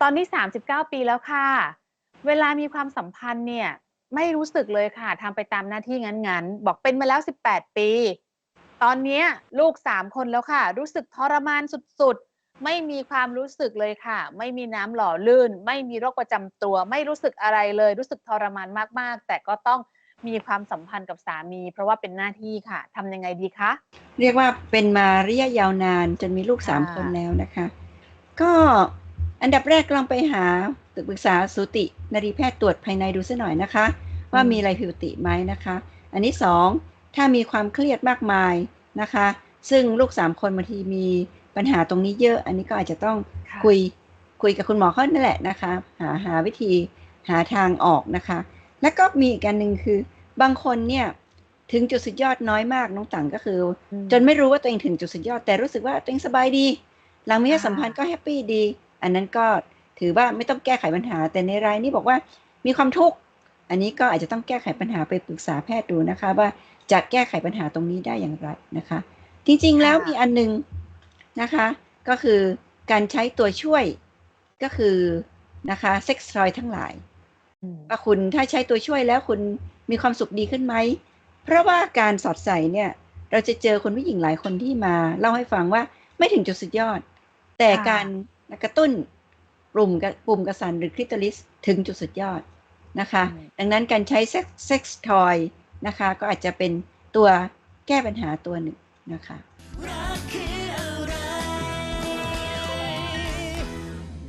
ตอนนี้ 39 ปีแล้วค่ะ เวลามีความสัมพันธ์เนี่ย ไม่รู้สึกเลยค่ะทำไปตามหน้าที่งั้นๆ บอกเป็นมาแล้ว 18 ปี ตอนเนี้ยลูก 3 คนแล้วค่ะ รู้สึกทรมานสุดๆ ไม่มีความรู้สึกเลยค่ะ ไม่มีน้ำหล่อลื่น ไม่มีโรคประจำตัว ไม่รู้สึกอะไรเลย รู้สึกทรมานมากๆ แต่ก็ต้องมีความสัมพันธ์กับสามี เพราะว่าเป็นหน้าที่ค่ะทำยังไงดีคะ?เรียกว่าเป็นมาระยะยาวนานจนมีลูกค่3คนะแล้วนะคะ ก็ อันดับแรกลองไปหาปรึกษาสูตินรีแพทย์ตรวจภายในดูเสียหน่อยนะคะอืว่ามีอะไรมผิดปกติไหมนะคะ อันที่2ถ้ามีความเครียดมากมายนะคะ ซึ่งลูก 3 คนบางทีมีปัญหาตรงนี้เยอะ อันนี้ก็อาจจะต้องค่ะคุยคุยกับคุณหมอเขานั่นแหละนะคะ หาหาวิธีหาทางออกนะคะ แล้วก็มีอีกอันหนึ่งคือบางคนเนี่ยถึงจุดสุดยอดน้อยมากน้องตั๋งก็คืออืจนมไม่รู้ว่าตัวเองถึงจุดสุดยอดแต่รู้สึกว่าตัวเองสบายดี หลังมีเพค่ศสัมพันธ์ะก็แฮปปีดี อันนั้นก็ถือว่าไม่ต้องแก้ไขปัญหา แต่ในรายนี้บอกว่ามีความทุกข์อันนี้ก็อาจจะต้องแก้ไขปัญหาไปปรึกษาแพทย์ดูนะคะ ว่าจะแก้ไขปัญหาตรงนี้ได้อย่างไรนะคะ จริงๆคแล้่วมีะอันหนึ่งนะคะ ก็คือการใช้ตัวช่วยก็คือนะคะเซ็กส์ทอยทั้งหลายอืมว่าคุณถ้าใช้ตัวช่วยแล้วคุณมีความสุขดีขึ้นไหม เพราะว่าการสอดใส่เนี่ย เราจะเจอคุณผู้หญิงหลายคนที่มาเล่าให้ฟังว่าไม่ถึงจุดสุดยอด แต่ค่การะกระตุ้นปุ่มกระปุ่มกระสันหรือ Clitoris ถึงจุดสุดยอดนะคะอืมดังนั้นการใช้เซ็กเซ็กส์ทอยนะคะ ก็อาจจะเป็นตัวแก้ปัญหาตัวหนึ่งนะคะ